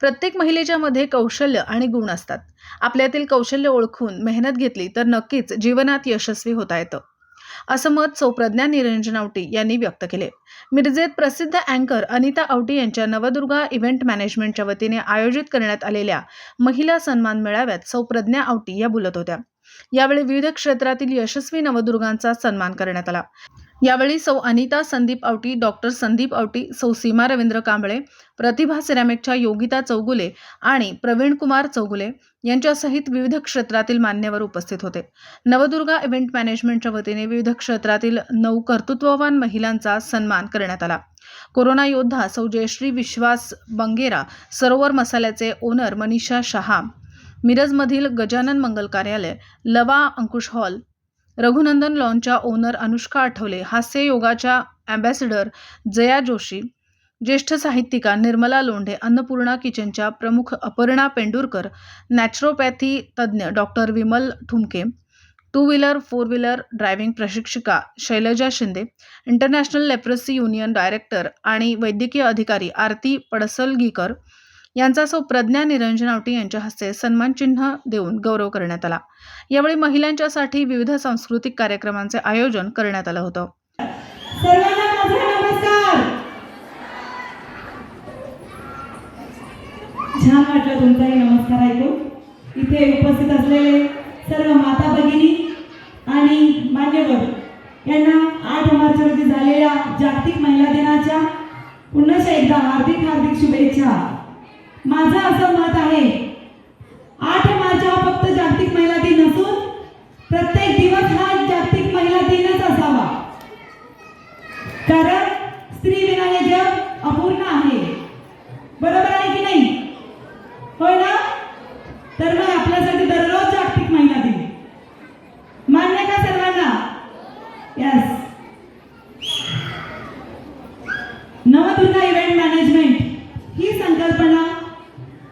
प्रत्येक महिलेच्या मध्ये कौशल्य आणि गुण असतात. आपल्यातील कौशल्य ओळखून मेहनत घेतली तर नक्कीच जीवनात यशस्वी होता येतं. असं मत सौप्रज्ञा निरंजन आवटी यांनी व्यक्त केले. मिरजेत प्रसिद्ध अँकर अनिता आवटी यांच्या नवदुर्गा इव्हेंट मॅनेजमेंटच्या वतीने आयोजित करण्यात आलेल्या महिला सन्मान मेळाव्यात सौप्रज्ञा आवटी या बोलत होत्या. यावेळी विविध क्षेत्रातील यशस्वी नवदुर्गांचा सन्मान करण्यात आला. यावेळी सौ अनिता संदीप आवटी डॉक्टर संदीप आवटी सौ सीमा रवींद्र कांबळे प्रतिभा सिरॅमिकच्या योगिता चौगुले आणि प्रवीण कुमार चौगुले यांच्यासहित विविध क्षेत्रातील मान्यवर उपस्थित होते. नवदुर्गा इव्हेंट मॅनेजमेंटच्या वतीने विविध क्षेत्रातील नऊ कर्तृत्ववान महिलांचा सन्मान करण्यात आला. कोरोना योद्धा सौ जयश्री विश्वास बंगेरा सरोवर मसाल्याचे ओनर मनीषा शहा मिरजमधील गजानन मंगल कार्यालय लवा अंकुश हॉल रघुनंदन लॉनच्या ओनर अनुष्का आठवले हास्य योगाच्या अँबॅसिडर जया जोशी ज्येष्ठ साहित्यिका निर्मला लोंढे अन्नपूर्णा किचनच्या प्रमुख अपर्णा पेंडुरकर नॅचरोपॅथी तज्ज्ञ doctor Vimal Thumke two wheeler four wheeler driving प्रशिक्षिका Shailaja Shinde international leprosy union director आणि वैद्यकीय अधिकारी आरती पडसलगीकर यांचा सौ प्रज्ञा निरंजन आवटी यांच्या हस्ते सन्मानचिन्ह देऊन गौरव करण्यात आला. यावेळी महिलांच्यासाठी विविध सांस्कृतिक कार्यक्रमांचे आयोजन करण्यात आलं होतं. छान वाटलं तुमचाही नमस्कार ऐकून. इथे उपस्थित असलेले सर्व माता भगिनी आणि मान्यवर यांना आठ मार्च रोजी झालेल्या जागतिक महिला दिनाच्या पुन्हा एकदा हार्दिक हार्दिक शुभेच्छा. माझं असं मत आहे आठ मार्च हा फक्त जागतिक महिला दिन नसून प्रत्येक दिवस हा जागतिक महिला दिनच असावा कारण स्त्री विना हे जग अपूर्ण आहे बरोबर आहे की नाही होय ना तर मग आपल्यासाठी दररोज जागतिक महिला दिन मान्य का सर्वांना यस नवदुर्गा इव्हेंट मॅनेजमेंट ही संकल्पना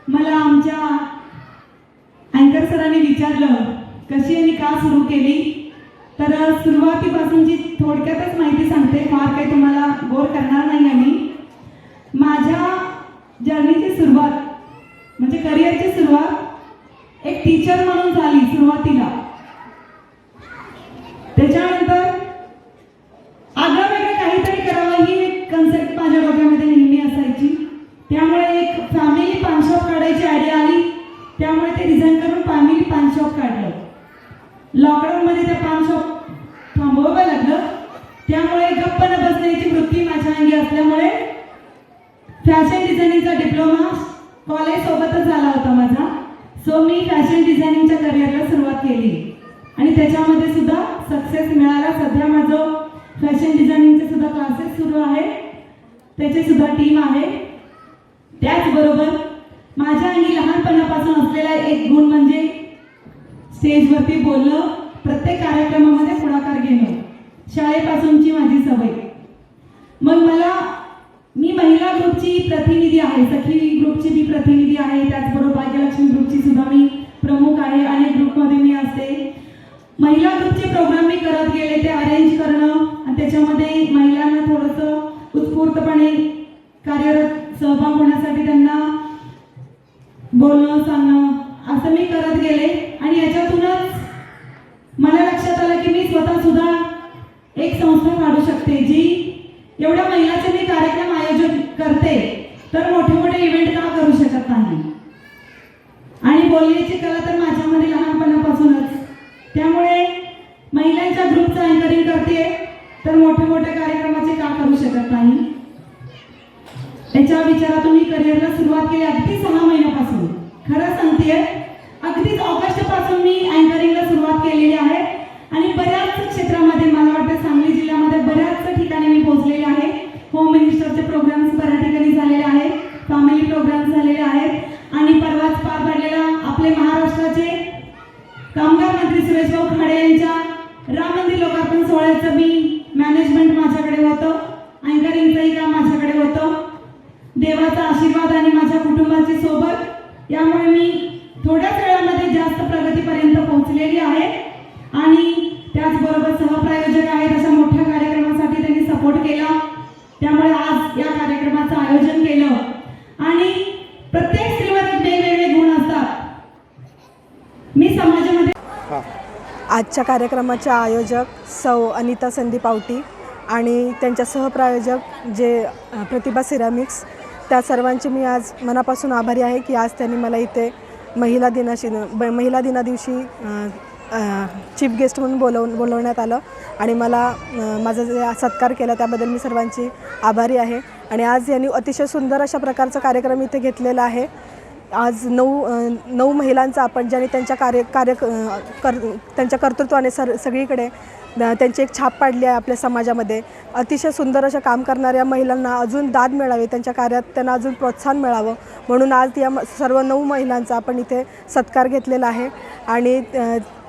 मला आमच्या अँकर सरांनी विचारलं कशी आणि का सुरू केली. तर सुरुवातीपासूनची थोडक्यातच माहिती सांगते फार काही तुम्हाला बोर करणार नाही आम्ही माझ्या जर्नीची सुरुवात म्हणजे करिअरची सुरुवात एक टीचर म्हणून झाली सुरुवातीला. त्याच्या त्यामुळे गप्प न बसण्याची वृत्ती माझ्या अंगी असल्यामुळे फॅशन डिझायनिंगचा डिप्लोमा कॉलेज सोबतच झाला होता माझा. सो मी फॅशन डिझायनिंगच्या करिअरला सुरुवात केली. आणि त्याच्यामध्ये सुद्धा सक्सेस मिळाला. सध्या माझं फॅशन डिझायनिंगचे सुद्धा क्लासेस सुरू आहे. त्याची सुद्धा टीम आहे. त्याचबरोबर माझ्या अंगी लहानपणापासून असलेला एक गुण म्हणजे स्टेजवरती बोलणं प्रत्येक कार्यक्रमामध्ये पुढाकार घेणं. शाळेपासूनची माझी सवय. मग मला मी महिला ग्रुपची प्रतिनिधी आहे सखी ग्रुपची मी प्रतिनिधी आहे त्याचबरोबर भाग्यलक्ष्मी ग्रुपची सुद्धा मी प्रमुख आहे अनेक ग्रुपमध्ये मी असते. महिला ग्रुपचे प्रोग्राम मी करत गेले ते अरेंज करणं आणि त्याच्यामध्ये महिलांना थोडंसं उत्स्फूर्तपणे कार्यरत सहभाग होण्यासाठी त्यांना बोलणं सांगणं असं मी करत गेले. आणि याच्यातून संस्था काढू शकते जी एवढ्या महिलाचे मी कार्यक्रम आयोजन करते तर मोठे मोठे इव्हेंट का करू शकत नाही? आणि बोलण्याची कला तर माझ्यामध्ये लहानपणापासूनच. त्यामुळे महिलांच्या ग्रुपचं अँकरिंग करते तर मोठे मोठे कार्यक्रमाचे का करू शकत नाही? त्याच्या विचारातून मी करिअरला सुरुवात केली अगदी सहा महिन्यापासून. खरं सांगते अगदीच होम प्रोग्राम्स बऱ्या ठिकाणी झालेले आहेत. फॅमिली प्रोग्राम्स झालेले आहेत. आणि परवाच पार पडलेला आपले महाराष्ट्राचे कामगार मंत्री सुरेश भाऊ खाडे यांच्या राम मंदिर लोकार्पण सोहळ्याचं मी मॅनेजमेंट माझ्याकडे होतं. अँकरिंगचंही काम माझ्याकडे होतं. देवाचा आशीर्वाद आणि माझ्या कुटुंबाची सोबत. यामुळे मी थोड्याच वेळ आजच्या कार्यक्रमाच्या आयोजक सौ अनिता संदीप आवटी आणि त्यांच्या सहप्रायोजक जे प्रतिभा सिरॅमिक्स त्या सर्वांचे मी आज मनापासून आभारी आहे की आज त्यांनी मला इथे महिला दिनाशी ब महिला दिना दिवशी चीफ गेस्ट म्हणून बोलवून बोलवण्यात आलं आणि मला माझा जे सत्कार केला त्याबद्दल मी सर्वांची आभारी आहे. आणि आज यांनी अतिशय सुंदर अशा प्रकारचा कार्यक्रम इथे घेतलेला आहे. आज नऊ नऊ महिलांचा आपण ज्याने त्यांच्या कार्य कार्य कर त्यांच्या कर्तृत्वाने सर सगळीकडे त्यांची एक छाप पाडली आहे आपल्या समाजामध्ये. अतिशय सुंदर अशा काम करणाऱ्या महिलांना अजून दाद मिळावी त्यांच्या कार्यात त्यांना अजून प्रोत्साहन मिळावं. म्हणून आज या म- सर्व नऊ महिलांचा आपण इथे सत्कार घेतलेला आहे. आणि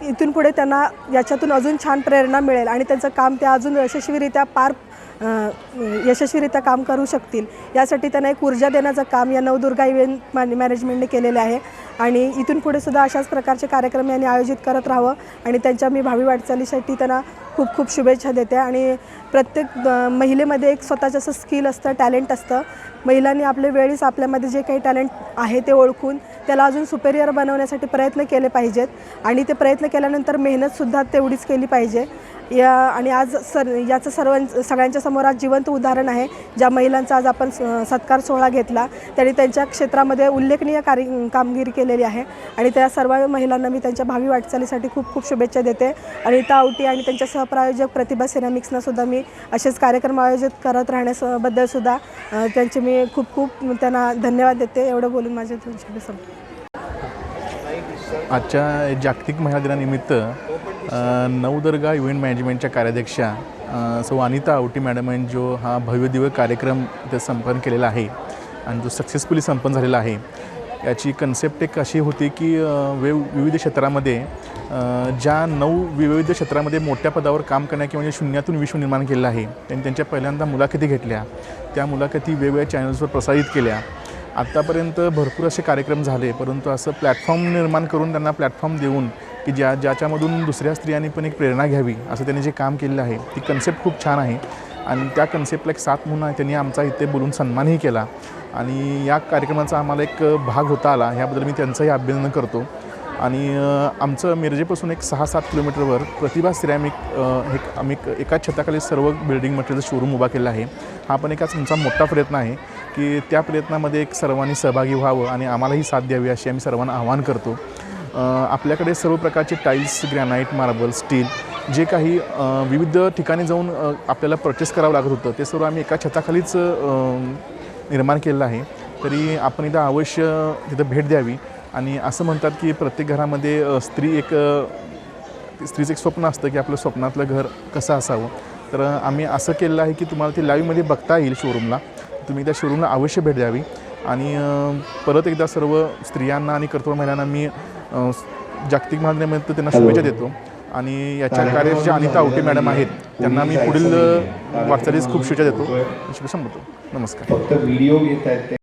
इथून पुढे त्यांना याच्यातून अजून छान प्रेरणा मिळेल आणि त्यांचं काम त्या अजून यशस्वीरित्या पार यशस्वीरित्या काम करू शकतील. यासाठी त्यांना एक ऊर्जा देण्याचं काम या नवदुर्गा इव्हेंट मॅन मॅनेजमेंटने केलेले आहे. आणि इथून पुढे सुद्धा अशाच प्रकारचे कार्यक्रम यांनी आयोजित करत राहावं. आणि त्यांच्या मी भावी वाटचालीसाठी त्यांना खूप खूप शुभेच्छा देते आणि प्रत्येक महिलेमध्ये एक स्वतःचं असं स्किल असतं टॅलेंट असतं. महिलांनी आपल्या वेळीच आपल्यामध्ये जे काही टॅलेंट आहे ते ओळखून त्याला अजून सुपेरियर बनवण्यासाठी प्रयत्न केले पाहिजेत. आणि ते प्रयत्न केल्यानंतर मेहनतसुद्धा तेवढीच केली पाहिजे. या आणि आज सर याचं सर्वां सगळ्यांच्या समोर आज जिवंत उदाहरण आहे ज्या महिलांचा आज आपण स- सत्कार सोहळा घेतला त्यांनी त्यांच्या क्षेत्रामध्ये उल्लेखनीय कार्य कामगिरी केलेली आहे. आणि त्या सर्व महिलांना मी त्यांच्या भावी वाटचालीसाठी खूप खूप शुभेच्छा देते. अनिता आवटी आणि त्यांच्या प्रायोजक प्रतिभा सिनेमिक्सना सुद्धा मी असेच कार्यक्रम आयोजित करत राहण्याबद्दल सुद्धा त्यांचे मी खूप खूप त्यांना धन्यवाद देते एवढं बोलून माझे तुमच्याकडे शब्द आजच्या जागतिक महिला दिनानिमित्त नवदर्गा इव्हेंट मॅनेजमेंटच्या कार्याध्यक्षा सो सौ अनिता आवटी मॅडम जो हा भव्यदिव्य कार्यक्रम इथं संपन्न केलेला आहे आणि जो सक्सेसफुली संपन्न झालेला आहे याची कन्सेप्ट एक अशी होती की वेव वे विविध क्षेत्रामध्ये ज्या नऊ विविध क्षेत्रामध्ये मोठ्या पदावर काम करण्या किंवा म्हणजे शून्यातून विश्व निर्माण केलेलं आहे त्यांनी त्यांच्या पहिल्यांदा मुलाखती घेतल्या. त्या मुलाखती वेगवेगळ्या चॅनल्सवर प्रसारित केल्या. आत्तापर्यंत भरपूर असे कार्यक्रम झाले परंतु असं प्लॅटफॉर्म निर्माण करून त्यांना प्लॅटफॉर्म देऊन की ज्या ज्याच्यामधून दुसऱ्या स्त्रियांनी पण एक प्रेरणा घ्यावी असं त्यांनी जे काम केलेलं आहे ती कन्सेप्ट खूप छान आहे. आणि त्या कन्सेप्टला एक साथ म्हणून त्यांनी आमचा इथे बोलून सन्मानही केला. आणि या कार्यक्रमाचा आम्हाला एक भाग होता आला. ह्याबद्दल मी त्यांचंही अभिनंदन करतो. आणि आमचं मिरजेपासून एक सहा सात किलोमीटरवर प्रतिभा सिरॅमिक हे आम्ही एक- एकाच छताखाली सर्व बिल्डिंग मटेरियल शोरूम उभा केला आहे. हा पण एक आमचा मोठा प्रयत्न आहे की त्या प्रयत्नामध्ये एक सर्वांनी सहभागी व्हावं आणि आम्हालाही साथ द्यावी अशी आम्ही सर्वांना आवाहन करतो. आपल्याकडे सर्व प्रकारचे टाईल्स ग्रॅनाईट मार्बल स्टील जे काही विविध ठिकाणी जाऊन आपल्याला परचेस करावं लागत होतं ते सर्व आम्ही एका छताखालीच निर्माण केलेलं आहे. तरी आपण इथं अवश्य तिथं भेट द्यावी. आणि असं म्हणतात की प्रत्येक घरामध्ये स्त्री एक स्त्रीचं एक स्वप्न असतं की आपलं स्वप्नातलं घर कसं असावं. तर आम्ही असं केलेलं आहे की तुम्हाला ते लाईव्हमध्ये बघता येईल शोरूमला तुम्ही त्या शोरूमला अवश्य भेट द्यावी. आणि परत एकदा सर्व स्त्रियांना आणि कर्तव्य महिलांना मी जागतिक मागण्यामध्ये त्यांना शुभेच्छा देतो. आणि याच्या कार्यात जे अनिता आवटे मॅडम आहेत त्यांना मी पुढील वाटचालीस खूप शुभेच्छा देतो. शुभेच्छा म्हणतो नमस्कार. फक्त व्हिडिओ घेत आहेत